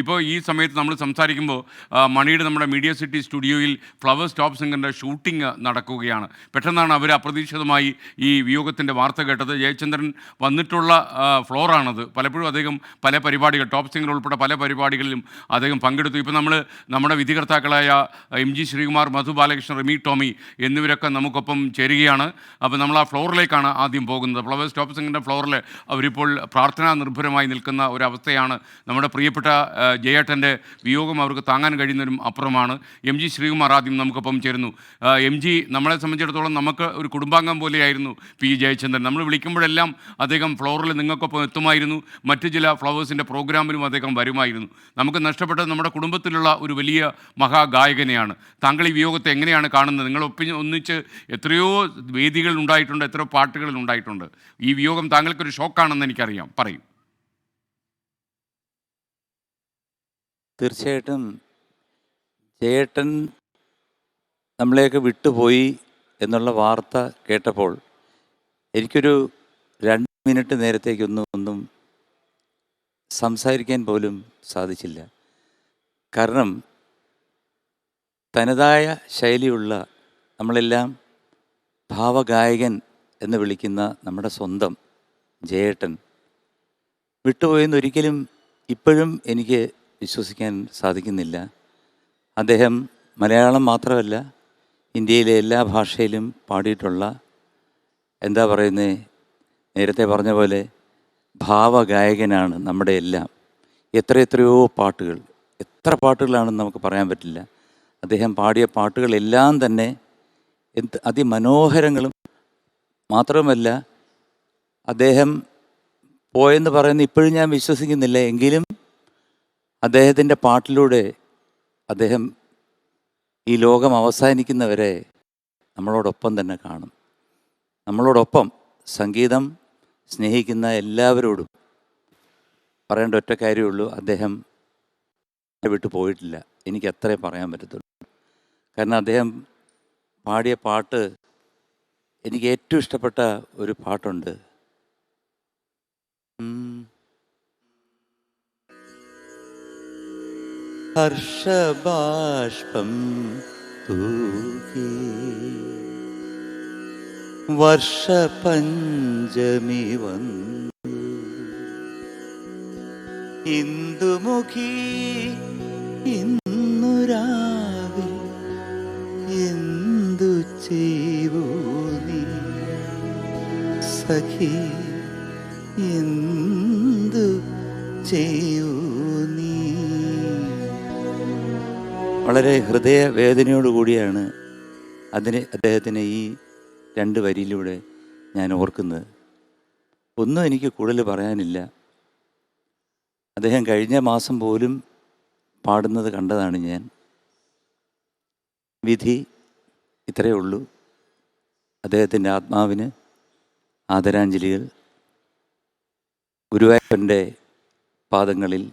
ഇപ്പോൾ ഈ സമയത്ത് നമ്മൾ സംസാരിക്കുമ്പോൾ മണിയുടെ നമ്മുടെ മീഡിയ സിറ്റി സ്റ്റുഡിയോയിൽ ഫ്ലവർ സ്റ്റോപ്പ് സിംഗറിന്റെ ഷൂട്ടിംഗ് നടക്കുകയാണ്. പെട്ടെന്നാണ് അവർ അപ്രതീക്ഷിതമായി ഈ വിയോഗത്തിന്റെ വാർത്ത കേട്ടത്. ജയചന്ദ്രൻ വന്നിട്ടുള്ള ഫ്ലോറാണത്. പലപ്പോഴും അദ്ദേഹം പല പരിപാടികൾ ടോപ്പ് സിംഗർ ഉൾപ്പെടെ പല പരിപാടികളിലും അദ്ദേഹം പങ്കെടുത്തു. ഇപ്പോൾ നമ്മൾ നമ്മുടെ വിധികർത്താക്കളായ എം ജി ശ്രീകുമാർ മധു ബാലകൃഷ്ണൻ റിമി ടോമി എന്നിവരൊക്കെ നമുക്കൊപ്പം ചേരുകയാണ്. അപ്പോൾ നമ്മൾ ആ ഫ്ലോറിലേക്കാണ് ആദ്യം പോകുന്നത്. ഫ്ലവർ സ്റ്റോപ്പ് സിംഗറിന്റെ ഫ്ലോറിൽ അവരിപ്പോൾ പ്രാർത്ഥനാ നിർഭരമായി നിൽക്കുന്ന ഒരവസ്ഥയാണ് നമ്മുടെ പ്രിയപ്പെട്ട ജയേട്ടന്റെ വിയോഗം അവർക്ക് താങ്ങാൻ കഴിയുന്നതിനും അപ്പുറമാണ്. എം ജി ശ്രീകുമാർ ആദ്യം നമുക്കൊപ്പം ചേരുന്നു. എം ജി നമ്മളെ സംബന്ധിച്ചിടത്തോളം നമുക്ക് ഒരു കുടുംബാംഗം പോലെയായിരുന്നു പി ജയചന്ദ്രൻ. നമ്മൾ വിളിക്കുമ്പോഴെല്ലാം അദ്ദേഹം ഫ്ലോറിൽ നിങ്ങൾക്കൊപ്പം എത്തുമായിരുന്നു. മറ്റ് ചില ഫ്ലവേഴ്സിന്റെ പ്രോഗ്രാമിലും അദ്ദേഹം വരുമായിരുന്നു. നമുക്ക് നഷ്ടപ്പെട്ടത് നമ്മുടെ കുടുംബത്തിലുള്ള ഒരു വലിയ മഹാഗായകനെയാണ്. താങ്കൾ ഈ വിയോഗത്തെ എങ്ങനെയാണ് കാണുന്നത്? നിങ്ങൾ ഒപ്പി ഒന്നിച്ച് എത്രയോ വേദികളിൽ ഉണ്ടായിട്ടുണ്ട് എത്രയോ പാട്ടുകളിൽ ഉണ്ടായിട്ടുണ്ട്. ഈ വിയോഗം താങ്കൾക്കൊരു ഷോക്കാണെന്ന് എനിക്കറിയാം. പറയും. തീർച്ചയായിട്ടും ജയേട്ടൻ നമ്മളെയൊക്കെ വിട്ടുപോയി എന്നുള്ള വാർത്ത കേട്ടപ്പോൾ എനിക്കൊരു രണ്ട് മിനിറ്റ് നേരത്തേക്കൊന്നും ഒന്നും സംസാരിക്കാൻ പോലും സാധിച്ചില്ല. കാരണം തനതായ ശൈലിയുള്ള നമ്മളെല്ലാം ഭാവഗായകൻ എന്ന് വിളിക്കുന്ന നമ്മുടെ സ്വന്തം ജയേട്ടൻ വിട്ടുപോയെന്ന് ഒരിക്കലും ഇപ്പോഴും എനിക്ക് വിശ്വസിക്കാൻ സാധിക്കുന്നില്ല. അദ്ദേഹം മലയാളം മാത്രമല്ല ഇന്ത്യയിലെ എല്ലാ ഭാഷയിലും പാടിയിട്ടുള്ള എന്താ പറയുന്നത് നേരത്തെ പറഞ്ഞ പോലെ ഭാവഗായകനാണ് നമ്മുടെ എല്ലാം. എത്ര എത്രയോ പാട്ടുകൾ എത്ര പാട്ടുകളാണെന്ന് നമുക്ക് പറയാൻ പറ്റില്ല. അദ്ദേഹം പാടിയ പാട്ടുകളെല്ലാം തന്നെ എന്ത് അതിമനോഹരങ്ങളും മാത്രമല്ല അദ്ദേഹം പോയെന്ന് പറയുന്ന ഇപ്പോഴും ഞാൻ വിശ്വസിക്കുന്നില്ല. എങ്കിലും അദ്ദേഹത്തിന്റെ പാട്ടിലൂടെ അദ്ദേഹം ഈ ലോകം അവസാനിക്കുന്നവരെ നമ്മളോടൊപ്പം തന്നെ കാണും. നമ്മളോടൊപ്പം സംഗീതം സ്നേഹിക്കുന്ന എല്ലാവരോടും പറയേണ്ട ഒറ്റ കാര്യമുള്ളൂ അദ്ദേഹം വിട്ടു പോയിട്ടില്ല. എനിക്ക് അത്രേ പറയാൻ പറ്റത്തുള്ളൂ. കാരണം അദ്ദേഹം പാടിയ പാട്ട് എനിക്ക് ഏറ്റവും ഇഷ്ടപ്പെട്ട ഒരു പാട്ടുണ്ട്. ഹർഷബാഷ്പം തൂകി. വർഷപഞ്ചമി വന്നു. ഇന്ദുമുഖി ഇന്നു രാവിൽ എന്തു ചെയ്യൂ നീ. സഖി എന്തു ചെയ്യൂ വളരെ ഹൃദയവേദനയോടുകൂടിയാണ് അതിന് അദ്ദേഹത്തിനെ ഈ രണ്ട് വരിയിലൂടെ ഞാൻ ഓർക്കുന്നത്. ഒന്നും എനിക്ക് കൂടുതൽ പറയാനില്ല. അദ്ദേഹം കഴിഞ്ഞ മാസം പോലും പാടുന്നത് കണ്ടതാണ് ഞാൻ. വിധി ഇത്രയേ ഉള്ളൂ. അദ്ദേഹത്തിന്റെ ആത്മാവിന് ആദരാഞ്ജലികൾ. ഗുരുവായൂരപ്പന്റെ പാദങ്ങളിൽ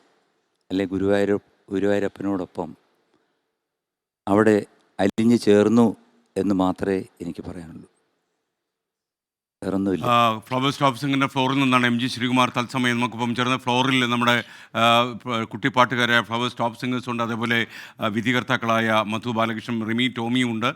അല്ലെ ഗുരുവായൂർ ഗുരുവായൂരപ്പനോടൊപ്പം അവിടെ അലിഞ്ഞു ചേർന്നു എന്ന് മാത്രമേ എനിക്ക് പറയാനുള്ളൂ. ഫ്ലവേഴ്സ് ടോപ്പ് ഫ്ലോറിൽ നിന്നാണ് എം ജി ശ്രീകുമാർ തത്സമയം നമുക്കിപ്പം ചേർന്ന ഫ്ലോറിൽ നമ്മുടെ കുട്ടിപ്പാട്ടുകാരായ ഫ്ലവേഴ്സ് ടോപ്പ് സിംഗേഴ്സ് ഉണ്ട് അതേപോലെ വിധികർത്താക്കളായ മധു ബാലകൃഷ്ണൻ റിമി ടോമിയും ഉണ്ട്